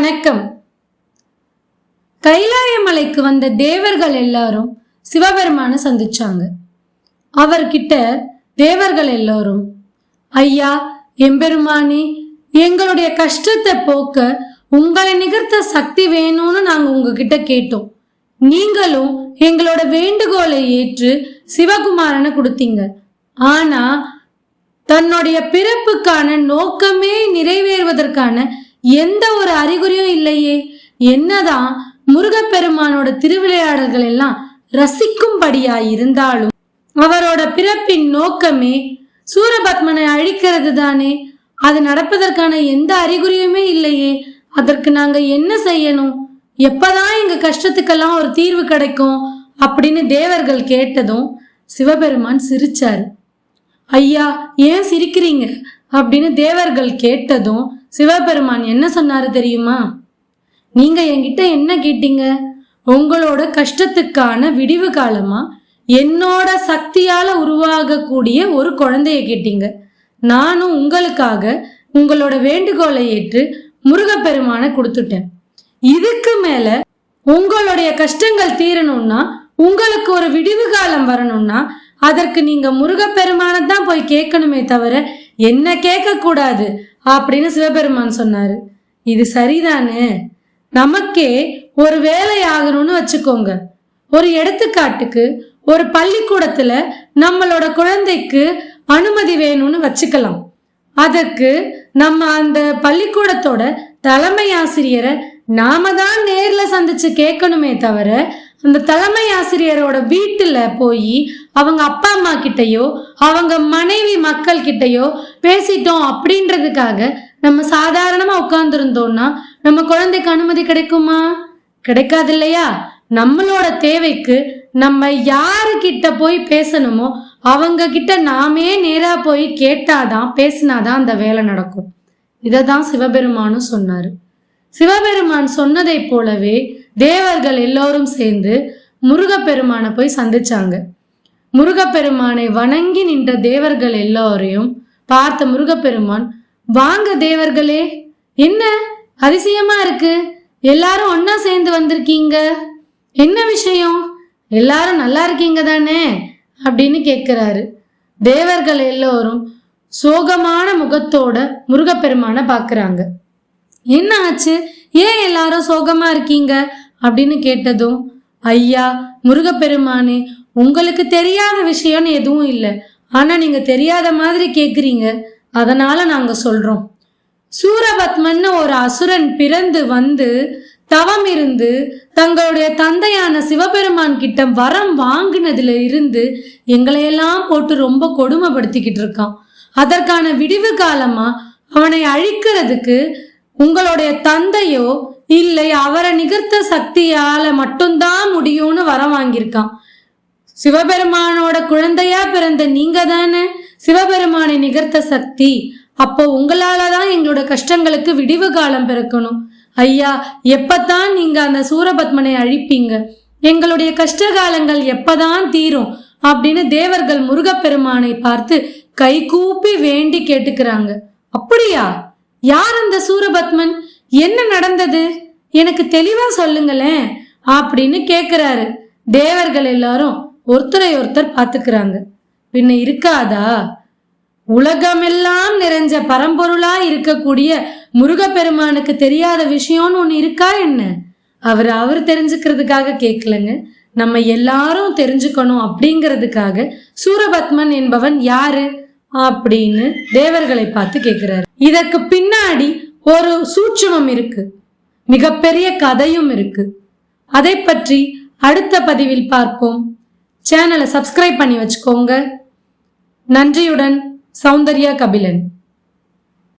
வணக்கம். கைலாயமலைக்கு வந்த தேவர்கள் எல்லாரும் சிவபெருமான சந்திச்சாங்க. அவர்கிட்ட தேவர்கள் எல்லாரும் ஐயா எம்பெருமானே எங்களுடைய கஷ்டத்தை போக்க உங்களை நிகர்த்த சக்தி வேணும்னு நாங்க உங்ககிட்ட கேட்டோம். நீங்களும் எங்களோட வேண்டுகோளை ஏற்று சிவகுமாரனை கொடுத்தீங்க. ஆனா தன்னுடைய பிறப்புக்கான நோக்கமே நிறைவேறுவதற்கான எந்த ஒரு அறிகுறியும் இல்லையே. என்னதான் முருகப்பெருமானோட திருவிளையாடல்கள் எல்லாம் ரசிக்கும்படியா இருந்தாலும் அவரோட பிறப்பின் நோக்கமே சூரபத்மனை அழிக்கிறது தானே. அது நடப்பதற்கான எந்த அறிகுறியுமே இல்லையே. அதற்கு நாங்க என்ன செய்யணும்? எப்பதான் எங்க கஷ்டத்துக்கெல்லாம் ஒரு தீர்வு கிடைக்கும் அப்படின்னு தேவர்கள் கேட்டதும் சிவபெருமான் சிரிச்சாரு. ஐயா ஏன் சிரிக்கிறீங்க? அப்படின்னு தேவர்கள் கேட்டதும் சிவபெருமான் என்ன சொன்னாரு தெரியுமா? நீங்க என்கிட்ட என்ன கேட்டீங்க? உங்களோட கஷ்டத்துக்கான விடிவு காலமா? என்னோட சக்தியால உருவாகக்கூடிய ஒரு குழந்தைய கேட்டீங்க. நானும் உங்களுக்காக உங்களோட வேண்டுகோளை ஏற்று முருகப்பெருமானை கொடுத்துட்டேன். இதுக்கு மேல உங்களுடைய கஷ்டங்கள் தீரணும்னா உங்களுக்கு ஒரு விடிவு காலம் வரணும்னா அதற்கு நீங்க முருகப்பெருமானை தான் போய் கேட்கணுமே தவிர என்ன கேட்க கூடாது அப்படின்னு சிவபெருமான் சொன்னாரு. இது சரிதானே? நமக்கே ஒரு வேலை ஆகணும்னு வச்சுக்கோங்க. ஒரு எடுத்துக்காட்டுக்கு ஒரு பள்ளிக்கூடத்துல நம்மளோட குழந்தைக்கு அனுமதி வேணும்னு வச்சுக்கலாம். அதற்கு நம்ம அந்த பள்ளிக்கூடத்தோட தலைமை ஆசிரியரை நாம தான் நேர்ல சந்திச்சு கேட்கணுமே தவிர அந்த தலைமை ஆசிரியரோட வீட்டுல போய் அவங்க அப்பா அம்மா கிட்டயோ அவங்க மனைவி மக்கள் கிட்டயோ பேசிட்டோம் அப்படின்றதுக்காக நம்ம சாதாரணமா உட்கார்ந்துருந்தோம்னா நம்ம குழந்தைக்கு அனுமதி கிடைக்குமா? கிடைக்காது இல்லையா நம்மளோட தேவைக்கு நம்ம யாருக்கிட்ட போய் பேசணுமோ அவங்க கிட்ட நாமே நேரா போய் கேட்டாதான் பேசினாதான் அந்த வேலை நடக்கும். இதை தான் சிவபெருமானும் சொன்னாரு. சிவபெருமான் சொன்னதை போலவே தேவர்கள் எல்லோரும் சேர்ந்து முருகப்பெருமானை போய் சந்திச்சாங்க. முருகப்பெருமானை வணங்கி நின்ற தேவர்கள் எல்லோரையும் பார்த்த முருகப்பெருமான் வாங்க தேவர்களே என்ன அதிசயமா இருக்கு? எல்லாரும் ஒன்னா சேர்ந்து வந்திருக்கீங்க. என்ன விஷயம்? எல்லாரும் நல்லா இருக்கீங்க தானே? அப்படின்னு கேட்கிறாரு. தேவர்கள் எல்லோரும் சோகமான முகத்தோட முருகப்பெருமானை பாக்குறாங்க என்ன ஆச்சு? ஏன் எல்லாரும் சோகமா இருக்கீங்க? அப்படின்னு கேட்டதும் ஐயா முருகப்பெருமானே உங்களுக்கு தெரியாத விஷயம்னு எதுவும் இல்லை. ஆனால் நீங்கள் தெரியாத மாதிரி கேட்குறீங்க அதனால் நாங்கள் சொல்கிறோம் சூரபத்மன்னு ஒரு அசுரன் பிறந்து வந்து தவம் இருந்து தங்களுடைய தந்தையான சிவபெருமான் கிட்ட வரம் வாங்கினதுல இருந்து எங்களையெல்லாம் போட்டு ரொம்ப கொடுமைப்படுத்திக்கிட்டு இருக்கான். அதற்கான விடிவு காலமா அவனை அழிக்கிறதுக்கு உங்களுடைய தந்தையோ இல்லை அவரை நிகர்த்த சக்தியால மட்டும்தான் முடியும்னு வரம் வாங்கியிருக்கான். சிவபெருமானோட குழந்தையா பிறந்த நீங்க தானே சிவபெருமானை நிகர்த்த சக்தி. அப்போ உங்களால தான் எங்களோட கஷ்டங்களுக்கு விடிவு காலம் பிறக்கணும். ஐயா எப்பதான் நீங்க அந்த சூரபத்மனை அழிப்பீங்க? எங்களுடைய கஷ்ட காலங்கள் எப்பதான் தீரும்? அப்படின்னு தேவர்கள் முருகப்பெருமானை பார்த்து கைகூப்பி வேண்டி கேட்டுக்கிறாங்க. அப்படியா? யார் அந்த சூரபத்மன்? என்ன நடந்தது? எனக்கு தெளிவா சொல்லுங்களேன் அப்படின்னு கேக்குறாரு. தேவர்கள் எல்லாரும் ஒருத்தரை ஒருத்தர் பார்த்துக்கிறாங்க. பின்ன இருக்காதா? உலகமெல்லாம் நிறைஞ்ச பரம்பொருளா இருக்கக்கூடிய முருகப்பெருமானுக்கு தெரியாத விஷயம்னு ஒன்று இருக்கா என்ன? அவர் அவர் தெரிஞ்சுக்கிறதுக்காக கேட்கலங்க நம்ம எல்லாரும் தெரிஞ்சுக்கணும் அப்படிங்கிறதுக்காக சூரபத்மன் என்பவன் யாரு? அப்படின்னு தேவர்களை பார்த்து கேட்கிறாரு இதற்கு பின்னாடி ஒரு சூட்சமம் இருக்கு. மிகப்பெரிய கதையும் இருக்கு. அதை பற்றி அடுத்த பதிவில் பார்ப்போம். சேனலை சப்ஸ்கிரைப் பண்ணி வச்சுக்கோங்க. நன்றியுடன் சௌந்தர்யா கபிலன்.